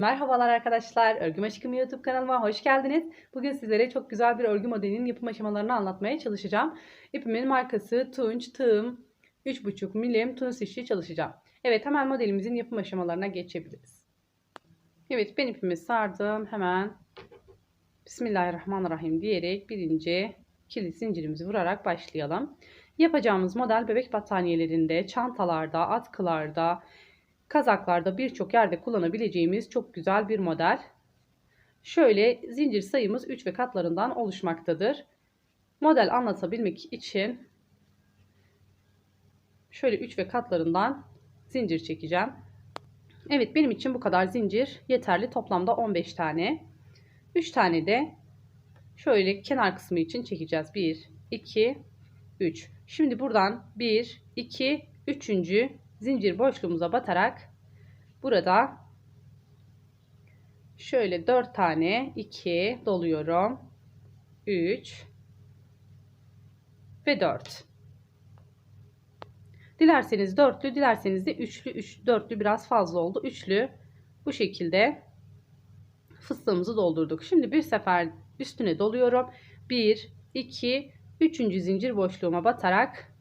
Merhabalar arkadaşlar, Örgüm Aşkım YouTube kanalıma hoş geldiniz. Bugün sizlere çok güzel bir örgü modelinin yapım aşamalarını anlatmaya çalışacağım. İpimin markası Tunç Tığım 3,5 milim tunus işi çalışacağım. Evet hemen modelimizin yapım aşamalarına geçebiliriz. Evet ben ipimi sardım. Hemen Bismillahirrahmanirrahim diyerek birinci kilit zincirimizi vurarak başlayalım. Yapacağımız model bebek battaniyelerinde, çantalarda, atkılarda, kazaklarda birçok yerde kullanabileceğimiz çok güzel bir model. Şöyle zincir sayımız 3 ve katlarından oluşmaktadır. Model anlatabilmek için şöyle 3 ve katlarından zincir çekeceğim. Evet benim için bu kadar zincir yeterli. Toplamda 15 tane. 3 tane de şöyle kenar kısmı için çekeceğiz. 1, 2, 3. Şimdi buradan 1, 2, 3. zincir boşluğumuza batarak burada şöyle 4 tane 2 doluyorum. 3 ve 4. Dilerseniz dörtlü, dilerseniz de üçlü, üç, dörtlü biraz fazla oldu. Üçlü bu şekilde fıstığımızı doldurduk. Şimdi bir sefer üstüne doluyorum. 1, 2, 3. zincir boşluğuma batarak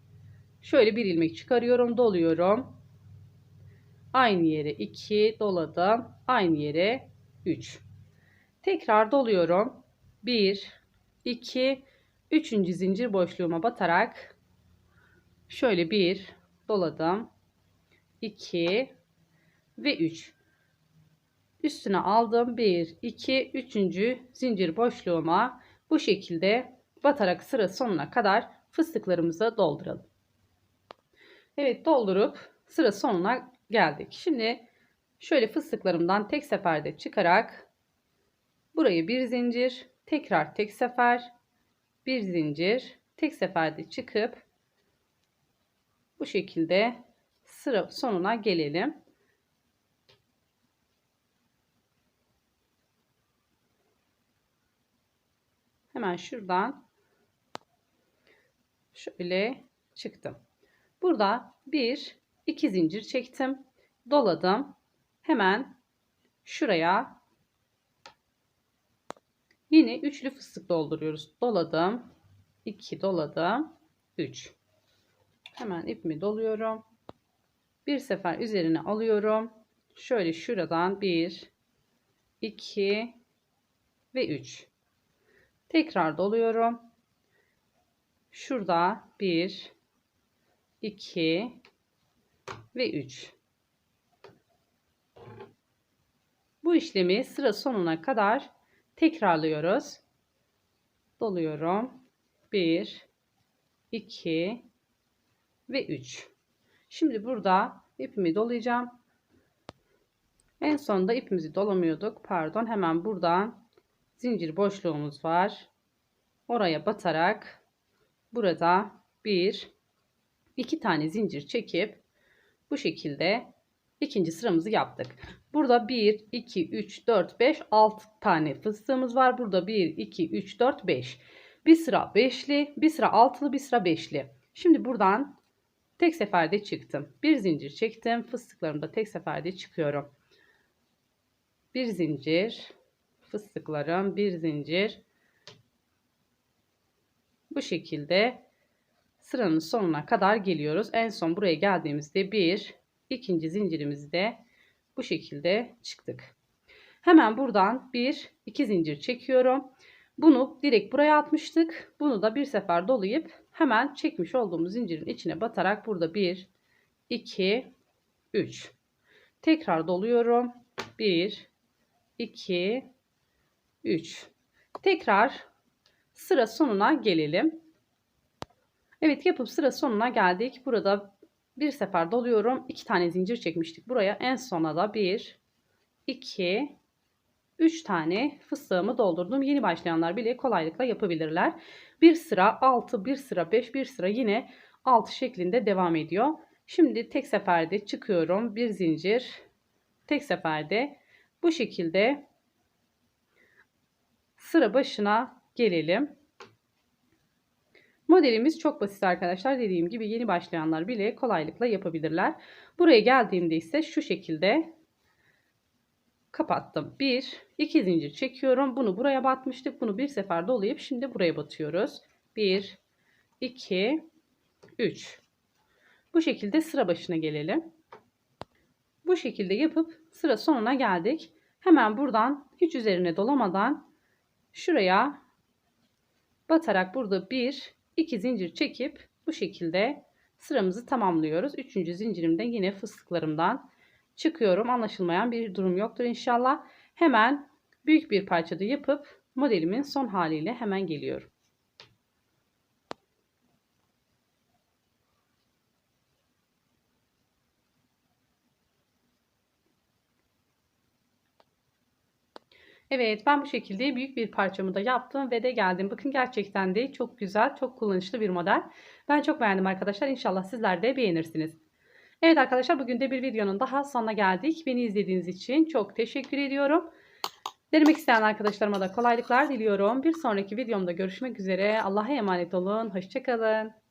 şöyle bir ilmek çıkarıyorum, doluyorum. Aynı yere 2 doladım. Aynı yere 3. Tekrar doluyorum. 1, 2, 3. zincir boşluğuma batarak şöyle bir doladım. 2 ve 3. Üstüne aldım. 1, 2, 3. zincir boşluğuma bu şekilde batarak sıra sonuna kadar fıstıklarımızı dolduralım. Evet doldurup sıra sonuna geldik. Şimdi şöyle fıstıklarımdan tek seferde çıkarak burayı bir zincir, tekrar tek sefer, bir zincir, tek seferde çıkıp bu şekilde sıra sonuna gelelim. Hemen şuradan şöyle çıktım. Burada bir, iki zincir çektim. Doladım. Hemen şuraya yine üçlü fıstık dolduruyoruz. Doladım. 2 doladım. 3. Hemen ipimi doluyorum. Bir sefer üzerine alıyorum. Şöyle şuradan 1 2 ve 3. Tekrar doluyorum. Şurada 1 2 ve 3. Bu işlemi sıra sonuna kadar tekrarlıyoruz. Doluyorum. 1 2 ve 3. Şimdi burada ipimi dolayacağım. En sonunda ipimizi dolamıyorduk. Pardon. Hemen buradan zincir boşluğumuz var. Oraya batarak burada 1 2 tane zincir çekip bu şekilde ikinci sıramızı yaptık. Burada 1, 2, 3, 4, 5, 6 tane fıstığımız var. Burada 1, 2, 3, 4, 5. Bir sıra beşli, bir sıra altılı, bir sıra beşli. Şimdi buradan tek seferde çıktım. Bir zincir çektim. Fıstıklarımda tek seferde çıkıyorum. Bir zincir, fıstıklarım, bir zincir. Bu şekilde sıranın sonuna kadar geliyoruz. En son buraya geldiğimizde bir, ikinci zincirimizde bu şekilde çıktık. Hemen buradan bir, iki zincir çekiyorum. Bunu direkt buraya atmıştık. Bunu da bir sefer dolayıp hemen çekmiş olduğumuz zincirin içine batarak burada bir, iki, üç. Tekrar doluyorum. Bir, iki, üç. Tekrar sıra sonuna gelelim. Evet yapıp sıra sonuna geldik. Burada bir sefer doluyorum. iki tane zincir çekmiştik buraya. En sona da bir, iki, üç tane fıstığımı doldurdum. Yeni başlayanlar bile kolaylıkla yapabilirler. Bir sıra 6, bir sıra 5, bir sıra yine 6 şeklinde devam ediyor. Şimdi tek seferde çıkıyorum. Bir zincir tek seferde bu şekilde sıra başına gelelim. Modelimiz çok basit arkadaşlar. Dediğim gibi yeni başlayanlar bile kolaylıkla yapabilirler. Buraya geldiğimde ise şu şekilde kapattım. 1 2 zincir çekiyorum. Bunu buraya batmıştık. Bunu bir sefer dolayıp şimdi buraya batıyoruz. 1 2 3 Bu şekilde sıra başına gelelim. Bu şekilde yapıp sıra sonuna geldik. Hemen buradan hiç üzerine dolamadan şuraya batarak burada bir iki zincir çekip bu şekilde sıramızı tamamlıyoruz. Üçüncü zincirimde yine fıstıklarımdan çıkıyorum. Anlaşılmayan bir durum yoktur inşallah. Hemen büyük bir parçada yapıp modelimin son haliyle hemen geliyorum. Evet ben bu şekilde büyük bir parçamı da yaptım ve de geldim. Bakın gerçekten de çok güzel, çok kullanışlı bir model. Ben çok beğendim arkadaşlar. İnşallah sizler de beğenirsiniz. Evet arkadaşlar bugün de bir videonun daha sonuna geldik. Beni izlediğiniz için çok teşekkür ediyorum. Denemek isteyen arkadaşlarıma da kolaylıklar diliyorum. Bir sonraki videomda görüşmek üzere. Allah'a emanet olun. Hoşçakalın.